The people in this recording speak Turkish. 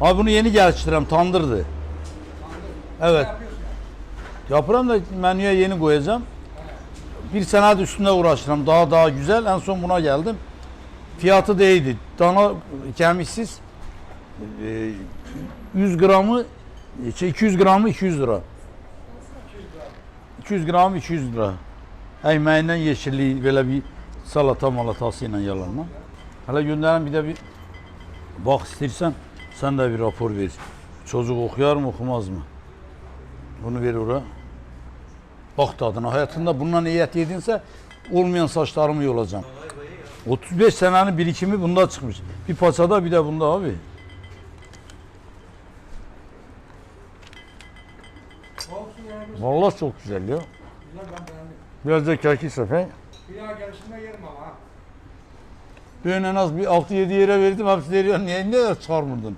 Abi bunu yeni geliştirem tandırdı. Evet. Yapıram da menüye yeni koyacağım. Bir senedir üstünde uğraşıram. Daha daha güzel. En son buna geldim. Fiyatı da iyiydi. Dana kemiksiz. e, 100 gramı şey, 200 gramı 200 lira. 200 gram 200 lira. Ekmeğinden yeşilliği böyle bir salata malatasıyla yalanla. Hele gönderen bir de bir bak istersen sen de bir rapor ver. Çocuk okuyar mı okumaz mı? Bunu ver oraya. Bak tadına. Hayatında bundan iyi et yedinse olmayan saçlarımı yolacağım. 35 senenin birikimi bunda çıkmış. Bir paçada bir de bunda abi. Vallahi çok güzel ya. Biraz da kaki sefer. Bir daha gelişinde yerim ama ha. Ben en az bir 6-7 yere verdim. Hepsi veriyor. Niye ne çıkarmadın?